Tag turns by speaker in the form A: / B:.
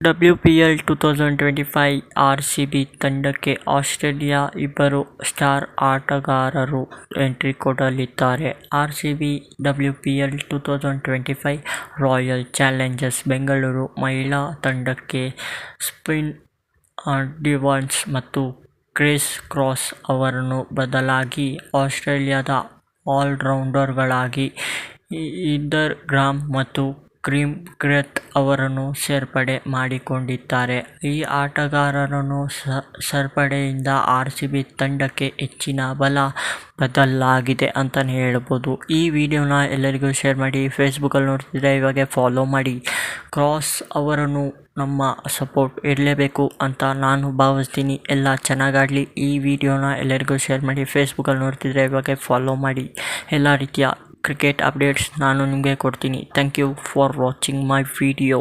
A: W P L two thousand twenty five R C B ತಂಡಕ್ಕೆ Australia ಇಬ್ಬರು star ಆಟಗಾರರು entry ಕೊಡಲಿದ್ದಾರೆ. R C B W P L two thousand twenty five royal challengers Bengaluru ಮಹಿಳಾ ತಂಡಕ್ಕೆ spin ಡಿವಾನ್ಸ್ ಮತ್ತು criss cross ಅವರನ್ನು ಬದಲಾಗಿ ಆಸ್ಟ್ರೇಲಿಯಾದ ಆಲ್ರೌಂಡರ್ಗಳಾಗಿ ಇದರ್ ಗ್ರಾಮ್ ಮತ್ತು ಕ್ರಿಮ್ ಕ್ರೆತ್ ಅವರನ್ನು ಸೇರ್ಪಡೆ ಮಾಡಿಕೊಂಡಿದ್ದಾರೆ. ಈ ಆಟಗಾರರನ್ನು ಸೇರ್ಪಡೆಯಿಂದ ಆರ್ ಸಿ ಬಿ ತಂಡಕ್ಕೆ ಹೆಚ್ಚಿನ ಬಲ ಬದಲಾಗಿದೆ ಅಂತಲೇ ಹೇಳ್ಬೋದು. ಈ ವಿಡಿಯೋನ ಎಲ್ಲರಿಗೂ ಶೇರ್ ಮಾಡಿ, ಫೇಸ್ಬುಕ್ಕಲ್ಲಿ ನೋಡ್ತಿದ್ರೆ ಇವಾಗೆ ಫಾಲೋ ಮಾಡಿ. ಕ್ರಾಸ್ ಅವರನ್ನು ನಮ್ಮ ಸಪೋರ್ಟ್ ಇರಲೇಬೇಕು ಅಂತ ನಾನು ಭಾವಿಸ್ತೀನಿ. ಎಲ್ಲ ಚೆನ್ನಾಗಾಡಲಿ ಈ ವಿಡಿಯೋನ ಎಲ್ಲರಿಗೂ ಶೇರ್ ಮಾಡಿ, ಫೇಸ್ಬುಕ್ಕಲ್ಲಿ ನೋಡ್ತಿದ್ರೆ ಇವಾಗೆ ಫಾಲೋ ಮಾಡಿ. ಎಲ್ಲ ರೀತಿಯ ಕ್ರಿಕೆಟ್ ಅಪ್ಡೇಟ್ಸ್ ನಾನು ನಿಮಗೆ ಕೊಡ್ತೀನಿ. Thank you for watching my video